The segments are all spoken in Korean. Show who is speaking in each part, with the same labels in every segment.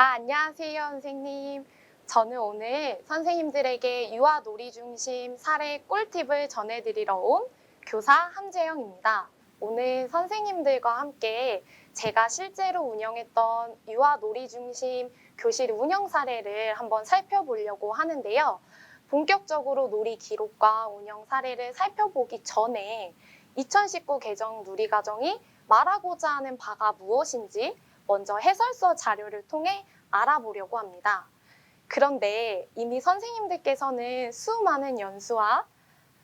Speaker 1: 안녕하세요, 선생님. 저는 오늘 선생님들에게 유아 놀이 중심 사례 꿀팁을 전해드리러 온 교사 함재영입니다. 오늘 선생님들과 함께 제가 실제로 운영했던 유아 놀이 중심 교실 운영 사례를 한번 살펴보려고 하는데요. 본격적으로 놀이 기록과 운영 사례를 살펴보기 전에 2019 개정 누리과정이 말하고자 하는 바가 무엇인지 먼저 해설서 자료를 통해 알아보려고 합니다. 그런데 이미 선생님들께서는 수많은 연수와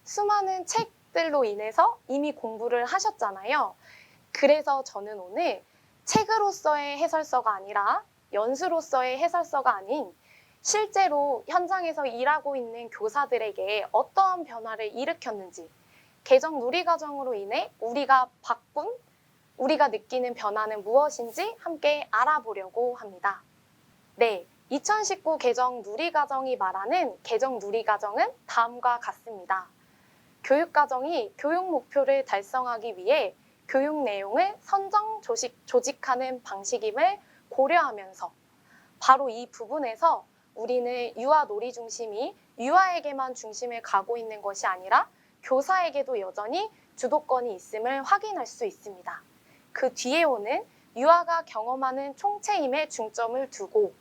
Speaker 1: 수많은 책들로 인해서 이미 공부를 하셨잖아요. 그래서 저는 오늘 책으로서의 해설서가 아니라 연수로서의 해설서가 아닌 실제로 현장에서 일하고 있는 교사들에게 어떠한 변화를 일으켰는지 개정 누리 과정으로 인해 우리가 바꾼 우리가 느끼는 변화는 무엇인지 함께 알아보려고 합니다. 네, 2019 개정 누리과정이 말하는 개정 누리과정은 다음과 같습니다. 교육과정이 교육 목표를 달성하기 위해 교육 내용을 선정 조직, 조직하는 방식임을 고려하면서 바로 이 부분에서 우리는 유아 놀이 중심이 유아에게만 중심을 가고 있는 것이 아니라 교사에게도 여전히 주도권이 있음을 확인할 수 있습니다. 그 뒤에 오는 유아가 경험하는 총체임에 중점을 두고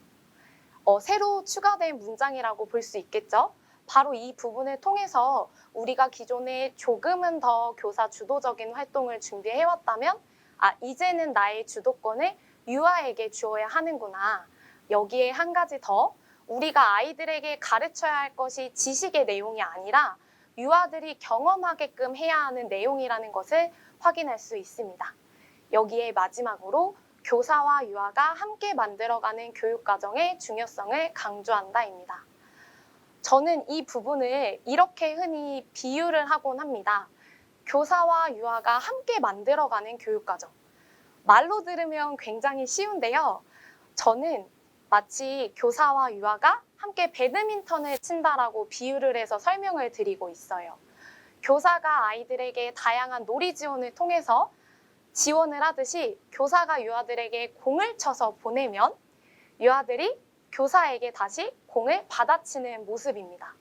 Speaker 1: 어, 새로 추가된 문장이라고 볼 수 있겠죠. 바로 이 부분을 통해서 우리가 기존에 조금은 더 교사 주도적인 활동을 준비해왔다면 아 이제는 나의 주도권을 유아에게 주어야 하는구나. 여기에 한 가지 더 우리가 아이들에게 가르쳐야 할 것이 지식의 내용이 아니라 유아들이 경험하게끔 해야 하는 내용이라는 것을 확인할 수 있습니다. 여기에 마지막으로 교사와 유아가 함께 만들어가는 교육과정의 중요성을 강조한다입니다. 저는 이 부분을 이렇게 흔히 비유를 하곤 합니다. 교사와 유아가 함께 만들어가는 교육과정. 말로 들으면 굉장히 쉬운데요. 저는 마치 교사와 유아가 함께 배드민턴을 친다라고 비유를 해서 설명을 드리고 있어요. 교사가 아이들에게 다양한 놀이 지원을 통해서 지원을 하듯이 교사가 유아들에게 공을 쳐서 보내면 유아들이 교사에게 다시 공을 받아치는 모습입니다.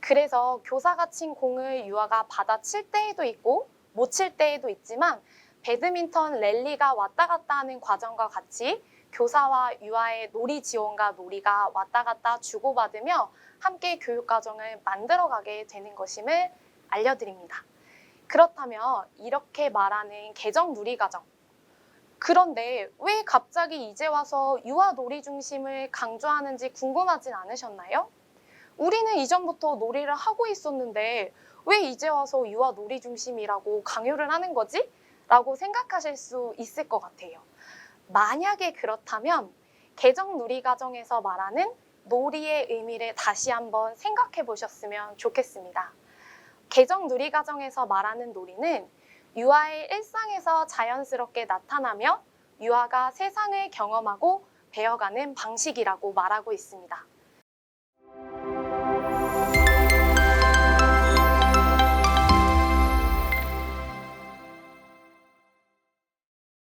Speaker 1: 그래서 교사가 친 공을 유아가 받아칠 때에도 있고 못 칠 때에도 있지만 배드민턴 랠리가 왔다 갔다 하는 과정과 같이 교사와 유아의 놀이 지원과 놀이가 왔다 갔다 주고받으며 함께 교육 과정을 만들어가게 되는 것임을 알려드립니다. 그렇다면 이렇게 말하는 개정 누리 과정. 그런데 왜 갑자기 이제 와서 유아 놀이 중심을 강조하는지 궁금하진 않으셨나요? 우리는 이전부터 놀이를 하고 있었는데 왜 이제 와서 유아 놀이 중심이라고 강요를 하는 거지? 라고 생각하실 수 있을 것 같아요. 만약에 그렇다면 개정 놀이 과정에서 말하는 놀이의 의미를 다시 한번 생각해 보셨으면 좋겠습니다. 개정 놀이 과정에서 말하는 놀이는 유아의 일상에서 자연스럽게 나타나며 유아가 세상을 경험하고 배워가는 방식이라고 말하고 있습니다.